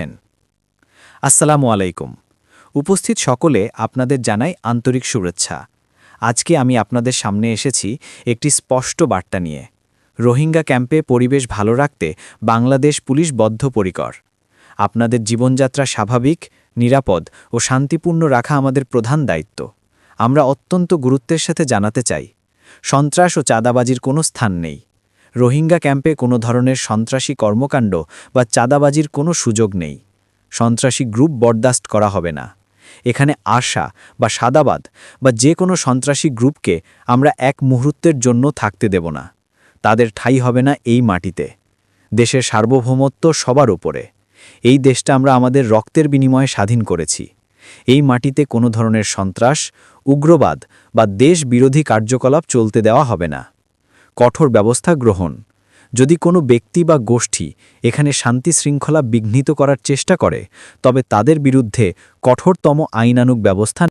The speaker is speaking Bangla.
আছেন। আসসালামু আলাইকুম। উপস্থিত সকলে আপনাদের জানাই আন্তরিক শুভেচ্ছা। আজকে আমি আপনাদের সামনে এসেছি একটি স্পষ্ট বার্তা নিয়ে। রোহিঙ্গা ক্যাম্পে পরিবেশ ভালো রাখতে বাংলাদেশ পুলিশ বদ্ধপরিকর। আপনাদের জীবনযাত্রা স্বাভাবিক, নিরাপদ ও শান্তিপূর্ণ রাখা আমাদের প্রধান দায়িত্ব। আমরা অত্যন্ত গুরুত্বের সাথে জানাতে চাই। সন্ত্রাস ও চাঁদাবাজির কোনো স্থান নেই। রোহিঙ্গা ক্যাম্পে কোনো ধরনের সন্ত্রাসী কর্মকাণ্ড বা চাঁদাবাজির কোনো সুযোগ নেই। সন্ত্রাসী গ্রুপ বরদাস্ত করা হবে না। এখানে আশা বা সাদাবাদ বা যে কোনো সন্ত্রাসী গ্রুপকে আমরা এক মুহূর্তের জন্য থাকতে দেব না। তাদের ঠাই হবে না এই মাটিতে। দেশের সার্বভৌমত্ব সবার উপরে। এই দেশটা আমরা আমাদের রক্তের বিনিময়ে স্বাধীন করেছি। এই মাটিতে কোনো ধরনের সন্ত্রাস, উগ্রবাদ বা দেশ বিরোধী কার্যকলাপ চলতে দেওয়া হবে না। কঠোর ব্যবস্থা গ্রহণ। যদি কোনো ব্যক্তি বা গোষ্ঠী এখানে শান্তি শৃঙ্খলা বিঘ্নিত করার চেষ্টা করে, তবে তাদের বিরুদ্ধে কঠোরতম আইনানুক ব্যবস্থা